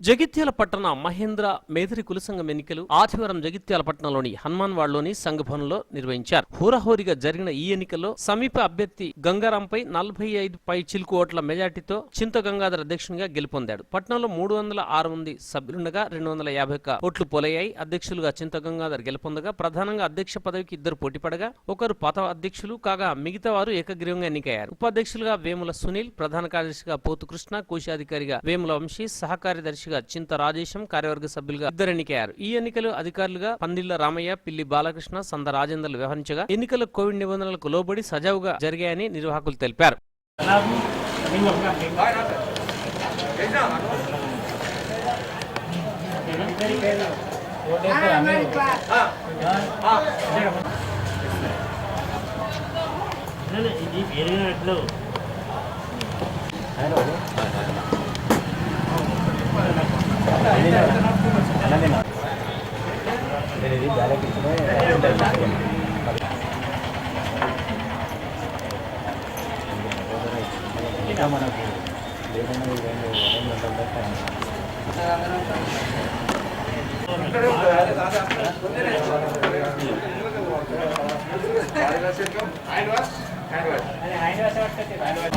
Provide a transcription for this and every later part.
జగిత్యాల పట్టణ మహేంద్ర మేధరి కుల సంఘం ఎన్నికలు ఆదివారం జగిత్యాల పట్టణంలోని హనుమాన్ వాడలోని సంఘ నిర్వహించారు. హోరాహోరీగా జరిగిన ఈ ఎన్నికల్లో సమీప అభ్యర్థి గంగారాంపై నలభై ఐదు పై చిలుకు ఓట్ల మెజార్టీతో చింత గంగాధర్ అధ్యక్షునిగా గెలుపొందాడు. పట్టణంలో మూడు వందల ఆరు మంది సభ్యులుండగా రెండు వందల యాభై ఒక్క ఓట్లు పోలయ్యాయి. అధ్యక్షులుగా చింత గంగాధర్ గెలుపొందగా ప్రధానంగా అధ్యక్ష పదవికి ఇద్దరు పోటీపడగా ఒకరు పత అధ్యక్షులు కాగా మిగతా వారు ఏకగ్రీవంగా ఎన్నికయ్యారు. ఉపాధ్యక్షులుగా వేముల సునీల్ ప్రధాన కార్యదర్శిగా పోతు కృష్ణ కోశాధికారిగా వేముల వంశీ సహకార్యదర్శి అధ్యక్షుడిగా చింత రాజేశం కార్యవర్గ సభ్యులుగా ఇద్దరు ఎన్నికయ్యారు. ఈ ఎన్నికలు అధికారులుగా పందిళ్ళ రామయ్య పిల్లి బాలకృష్ణ సంద రాజేందర్లు వ్యవహరించగా ఎన్నికలు కోవిడ్ నిబంధనలకు లోబడి సజావుగా జరిగాయని నిర్వాహకులు తెలిపారు. ఇది hand wash hand wash hand wash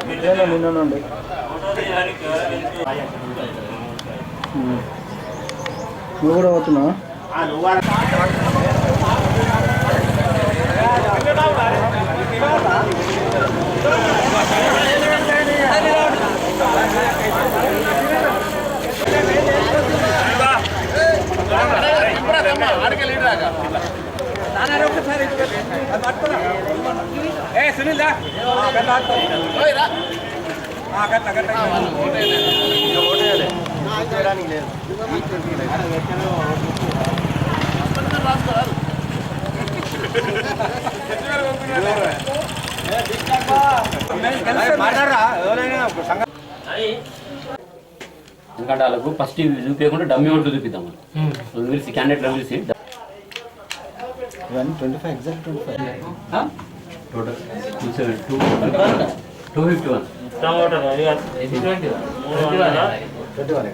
పెరిగినట్లు నిన్న నుండి నువ్వు కూడా పోతున్నావా? ఏ సునీల్ ఎందుకంటే వాళ్ళకు ఫస్ట్ చూపించకుండా డమ్మి ఓట్లు చూపిద్దాం మనం పిలిచి క్యాండిడేట్ పిలిచి ఇవన్నీ twenty five exact twenty five total two seven two two fifty one twenty one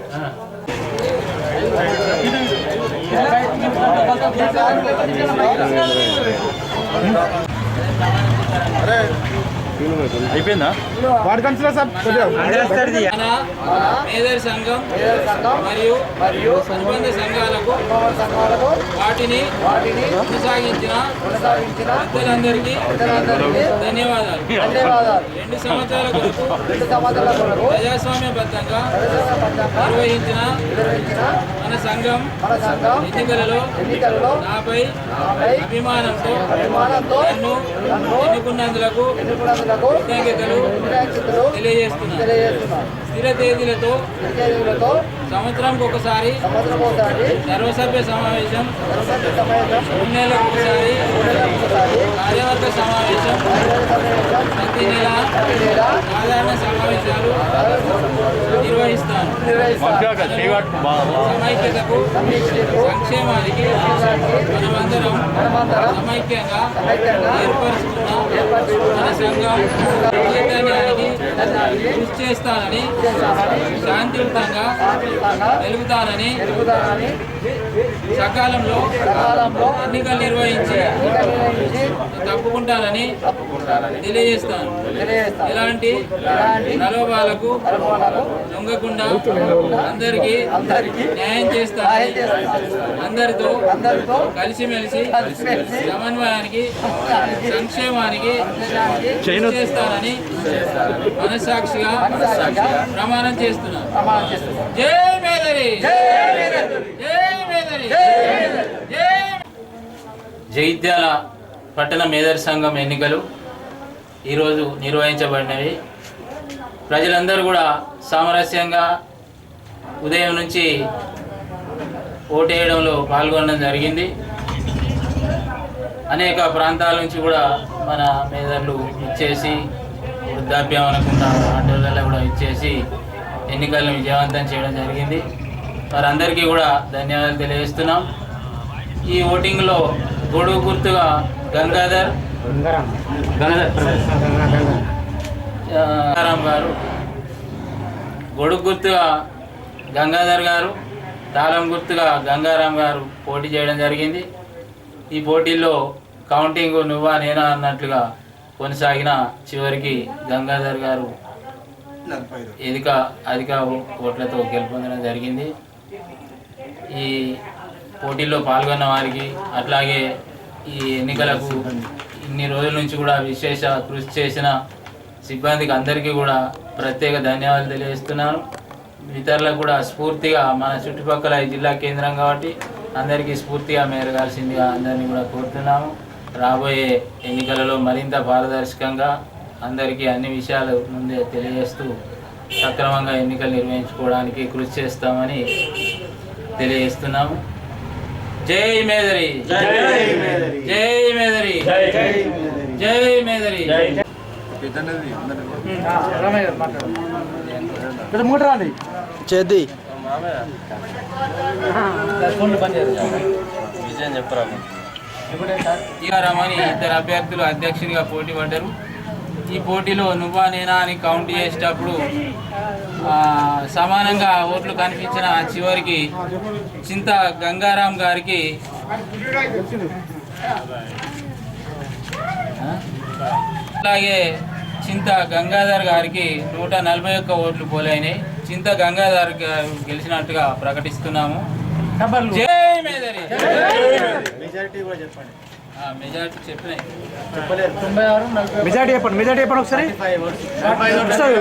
అయిపోయిందా? వాడి కన్సిడర్ సార్ మేధర్ సంఘం మరియు మరియు అనుబంధ సంఘాలకు వాటిని వాటిని కొనసాగించిన కొనసాగించిన పెద్దలందరికీ ధన్యవాదాలు. ధన్యవాదాలు. రెండు సంవత్సరాల కొరకు రెండు సంవత్సరాల కొరకు ప్రజాస్వామ్యబద్ధంగా నిర్వహించిన మన సంఘం మన సంఘం ఎన్నికలలో ఎన్నికలలో నాపై అభిమానంతో అభిమానంతో నన్ను ఎన్నుకున్నందులకు ఎన్నుకున్నందులకు కృతజ్ఞతలు తెలియజేస్తున్నాను. స్థిర తేదీలతో సంవత్సరానికి ఒకసారి సర్వసభ్య సమావేశం. మూడు నెలలకు ఒకసారి కార్యవర్గ సమావేశం. ప్రతి నెల సాధారణ సమావేశాలు. నిర్వహిస్తాను సమైక్యతకు సంక్షేమానికి మనమందరం సమైక్యంగా ఏర్పరుచుకున్న మన సంఘం చైతన్యానికి కృషి చేస్తానని శాంతియుతంగా తెలుగుతానని సకాలంలో ఎన్నికలు నిర్వహించి తప్పుకుంటానని తెలియజేస్తాను. ఎలాంటి ప్రలోభాలకు లొంగకుండా అందరికీ అందరికీ న్యాయం చేస్తాను. అందరితో అందరితో కలిసిమెలిసి సమన్వయానికి సంక్షేమానికి కృషి చేస్తానని మనస్సాక్షిగా ప్రమాణం చేస్తున్నాను. జై మేదరి! జై మేదరి! జై మేదరి! జై జై జగిత్యాల పట్టణ మేదర్ సంఘం ఎన్నికలు ఈరోజు నిర్వహించబడినవి. ప్రజలందరూ కూడా సామరస్యంగా ఉదయం నుంచి ఓటేయడంలో పాల్గొనడం జరిగింది. అనేక ప్రాంతాల నుంచి కూడా మన మేదర్లు ఇచ్చేసి వృద్ధాప్యం అనకుండా ఆటోలలో కూడా ఇచ్చేసి ఎన్నికలను విజయవంతం చేయడం జరిగింది. వారందరికీ కూడా ధన్యవాదాలు తెలియజేస్తున్నాం. ఈ ఓటింగ్లో గొడుగు గుర్తుగా గంగాధర్. గంగాధర్ గారు గొడుగు గుర్తుగా గంగాధర్ గారు తాళం గుర్తుగా గంగారాం గారు పోటీ చేయడం జరిగింది. ఈ పోటీల్లో కౌంటింగ్ నువ్వా నేనా అన్నట్లుగా కొనసాగిన చివరికి గంగాధర్ గారు ఎదిక అధిక ఓట్లతో గెలుపొందడం జరిగింది. ఈ పోటీల్లో పాల్గొన్న వారికి అట్లాగే ఈ ఎన్నికలకు ఇన్ని రోజుల నుంచి కూడా విశేష కృషి చేసిన సిబ్బందికి అందరికీ కూడా ప్రత్యేక ధన్యవాదాలు తెలియజేస్తున్నాను. ఇతరులకు కూడా స్ఫూర్తిగా మన చుట్టుపక్కల జిల్లా కేంద్రం కాబట్టి అందరికీ స్ఫూర్తిగా మేరగాల్సిందిగా అందరినీ కూడా కోరుతున్నాము. రాబోయే ఎన్నికలలో మరింత పారదర్శకంగా అందరికీ అన్ని విషయాలు ముందే తెలియజేస్తూ సక్రమంగా ఎన్నికలు నిర్వహించుకోవడానికి కృషి చేస్తామని తెలియజేస్తున్నాము. జై మేదరి. జై మేదరి. జై మేదరి. చేద్ది. టీఆర్ఎం ఇద్దరు అభ్యర్థులు అధ్యక్షునిగా పోటీ పడ్డారు. ఈ పోటీలో నువ్వా నేనా అని కౌంట్ చేసేటప్పుడు సమానంగా ఓట్లు కనిపించిన చివరికి చింత గంగారాం గారికి అలాగే చింత గంగాధర్ గారికి నూట నలభై ఒక్క ఓట్లు పోలైనాయి. చింత గంగాధర్ గారు గెలిచినట్టుగా ప్రకటిస్తున్నాము. మెజారిటీ చెప్పినాయి. మెజార్టీ చెప్పండి మెజార్టీ చెప్పండి ఒకసారి. ఒకసారి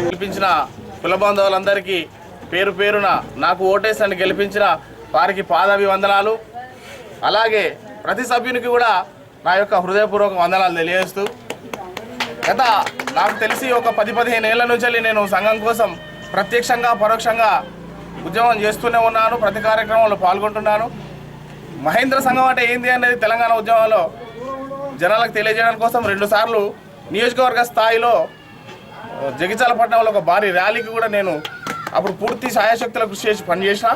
గెలిపించిన కుల బాంధవులందరికీ పేరు పేరున నాకు ఓటేసని గెలిపించిన వారికి పాదాభివందనాలు. అలాగే ప్రతి సభ్యునికి కూడా నా యొక్క హృదయపూర్వక వందనాలు తెలియజేస్తూ గత నాకు తెలిసి ఒక పది పదిహేను ఏళ్ళ నుంచి నేను సంఘం కోసం ప్రత్యక్షంగా పరోక్షంగా ఉద్యమం చేస్తూనే ఉన్నాను ప్రతి కార్యక్రమంలో పాల్గొంటున్నాను. మహేంద్ర సంఘం అంటే ఏంది అనేది తెలంగాణ ఉద్యమంలో జనాలకు తెలియజేయడం కోసం రెండుసార్లు నియోజకవర్గ స్థాయిలో జగిత్యాల పట్టణంలో ఒక భారీ ర్యాలీకి కూడా నేను అప్పుడు పూర్తి సాయశక్తుల కృషి చేసి పనిచేసిన.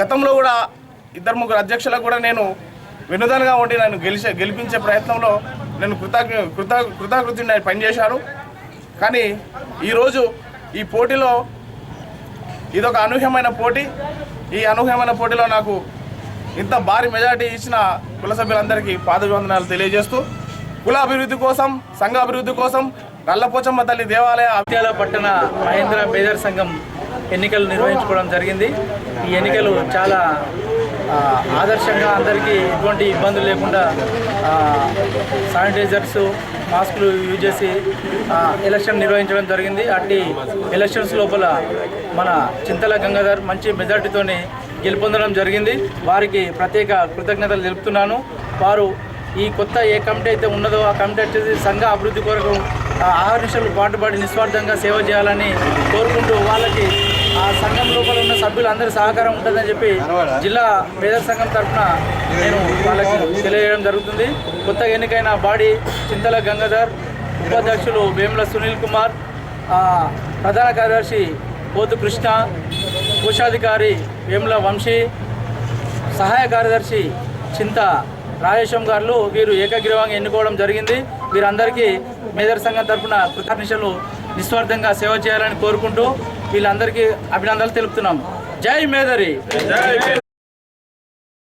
గతంలో కూడా ఇద్దరు ముగ్గురు అధ్యక్షులకు కూడా నేను వెనుదనగా ఉండి నన్ను గెలిచే గెలిపించే ప్రయత్నంలో నేను కృతజ్ఞ కృత కృతకృత్యుని పనిచేశాను. కానీ ఈరోజు ఈ పోటీలో ఇదొక అనూహ్యమైన పోటీ. ఈ అనూహ్యమైన పోటీలో నాకు ఇంత భారీ మెజార్టీ ఇచ్చిన కుల సభ్యులందరికీ పాదవందనాలు తెలియజేస్తూ కుల అభివృద్ధి కోసం సంఘ అభివృద్ధి కోసం నల్లపోచమ్మ తల్లి దేవాలయ అత్యాల పట్టణ మహేంద్ర బేదర్ సంఘం ఎన్నికలు నిర్వహించుకోవడం జరిగింది. ఈ ఎన్నికలు చాలా ఆదర్శంగా అందరికీ ఎటువంటి ఇబ్బందులు లేకుండా శానిటైజర్స్ మాస్కులు యూజ్ చేసి ఎలక్షన్ నిర్వహించడం జరిగింది. అట్టి ఎలక్షన్స్ లోపల మన చింతల గంగాధర్ మంచి మెజార్టీతోని గెలుపొందడం జరిగింది. వారికి ప్రత్యేక కృతజ్ఞతలు తెలుపుతున్నాను. వారు ఈ కొత్త ఏ కమిటీ అయితే ఉన్నదో ఆ కమిటీ వచ్చేసి సంఘ అభివృద్ధి కొరకు ఆహార ఆహర్నిశలు పాటుపడి నిస్వార్థంగా సేవ చేయాలని కోరుకుంటూ వాళ్ళకి ఆ సంఘం లోపల ఉన్న సభ్యులు అందరి సహకారం ఉంటుందని చెప్పి జిల్లా పేదల సంఘం తరఫున నేను వాళ్ళకి తెలియజేయడం జరుగుతుంది. కొత్తగా ఎన్నికైన బాడీ చింతల గంగాధర్ ఉపాధ్యక్షులు వేముల సునీల్ కుమార్ ప్రధాన కార్యదర్శి పోతు కృష్ణ కోశాధికారి వేముల వంశీ సహాయ కార్యదర్శి చింత రాజేశం గారు వీరు ఏకగ్రీవంగా ఎన్నుకోవడం జరిగింది. వీరందరికీ మేదర్ సంఘం తరపున కృతజ్ఞతలు నిస్వార్థంగా సేవ చేయాలని కోరుకుంటూ వీళ్ళందరికీ అభినందనలు తెలుపుతున్నాం. జై మేదరి.